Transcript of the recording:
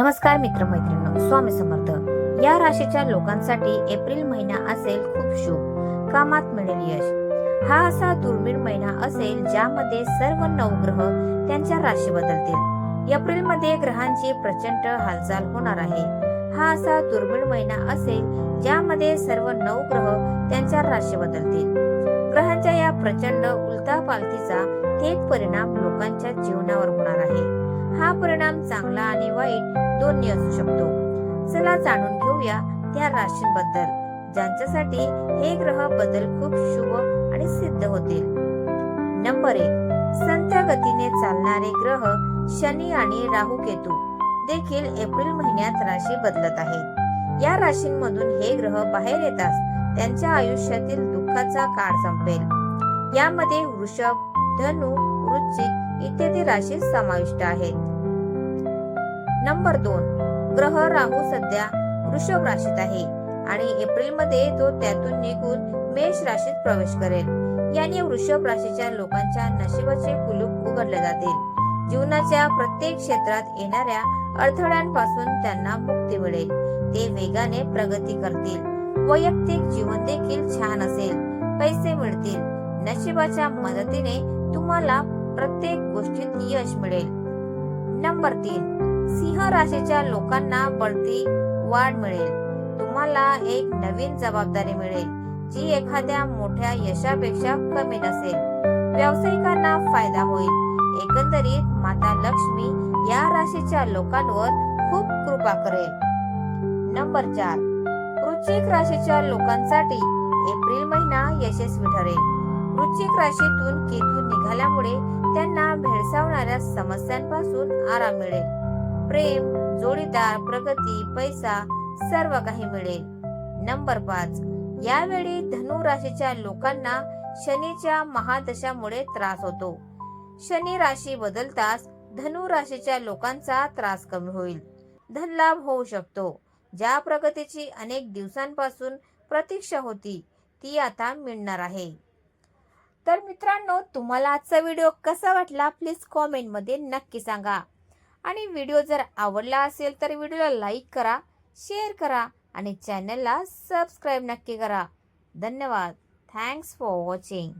नमस्कार मित्रमैत्रिणी स्वामी समर्थ. या राशीच्या लोकांसाठी एप्रिल महिना असेल खूप शुभ. कामात मिळेल यश. हा असा दुर्मिळ महिना असेल ज्यामध्ये सर्व नऊ ग्रह त्यांच्या राशी बदलतील. एप्रिलमध्ये ग्रहांची प्रचंड हालचाल होणार आहे. हा असा दुर्मिळ महिना असेल ज्यामध्ये सर्व नऊ ग्रह त्यांच्या राशी बदलतील. ग्रहांच्या या प्रचंड उलटापालतीचा थेट परिणाम लोकांच्या जीवनावर होणार आहे. हा परिणाम चांगला आणि वाईट दोन्ही असू शकतो. चला जाणून घेऊया त्या राशींबद्दल. ज्यांच्यासाठी हे ग्रह बदल खूप शुभ आणि सिद्ध होतील. नंबर एक. संत गतीने चालणारे ग्रह शनी आणि राहू केतू देखील एप्रिल महिन्यात राशी बदलत आहे. या राशींमधून हे ग्रह बाहेर येताच त्यांच्या आयुष्यातील दुःखाचा काळ संपेल. यामध्ये वृषभ धनु वृश्चिक इत्यादी राशी समाविष्ट आहेत. नंबर दोन. ग्रह राहू सध्या वृषभ राशीत आहे आणि एप्रिलमध्ये तो त्यातून निघून मेष राशीत प्रवेश करेल. याने वृषभ राशीच्या लोकांच्या नशिबाचे कुलूप उघडले जातील. जीवनाच्या प्रत्येक क्षेत्रात येणाऱ्या अडथळ्यांपासून त्यांना मुक्ती मिळेल. ते वेगाने प्रगती करतील. वैयक्तिक जीवन देखील छान असेल. पैसे मिळतील. नशिबाच्या मदतीने तुम्हाला प्रत्येक गोष्टीत यश मिळेल. नंबर तीन. सिंह राशीच्या लोकांना बढती वाढ मिळेल. तुम्हाला एक नवीन जबाबदारी मिळेल जी एखाद्या मोठ्या यशापेक्षा कमी नसेल. व्यावसायिकांना फायदा होईल. एकंदरीत माता लक्ष्मी या राशीच्या लोकांवर खूप कृपा करेल. नंबर चार. वृश्चिक राशीच्या लोकांसाठी एप्रिल महिना यशस्वी ठरेल. वृश्चिक राशीतून केतू निघाल्यामुळे त्यांना भेडसावणाऱ्या समस्यांपासून आराम मिळेल. प्रेम जोडीदार प्रगती पैसा सर्व काही मिळेल. नंबर पाच. यावेळी धनु राशीच्या लोकांना शनीच्या महादशामुळे त्रास होतो. शनी राशी बदलताच धनु राशीच्या लोकांचा त्रास कमी होईल. धनलाभ होऊ शकतो. ज्या प्रगतीची अनेक दिवसांपासून प्रतीक्षा होती ती आता मिळणार आहे. तर मित्रांनो तुम्हाला आजचा व्हिडिओ कसा वाटला? प्लीज कॉमेंटमध्ये नक्की सांगा. आणि व्हिडिओ जर आवडला असेल तर व्हिडिओला लाईक करा शेअर करा आणि चॅनलला सबस्क्राईब नक्की करा. धन्यवाद. Thanks for watching.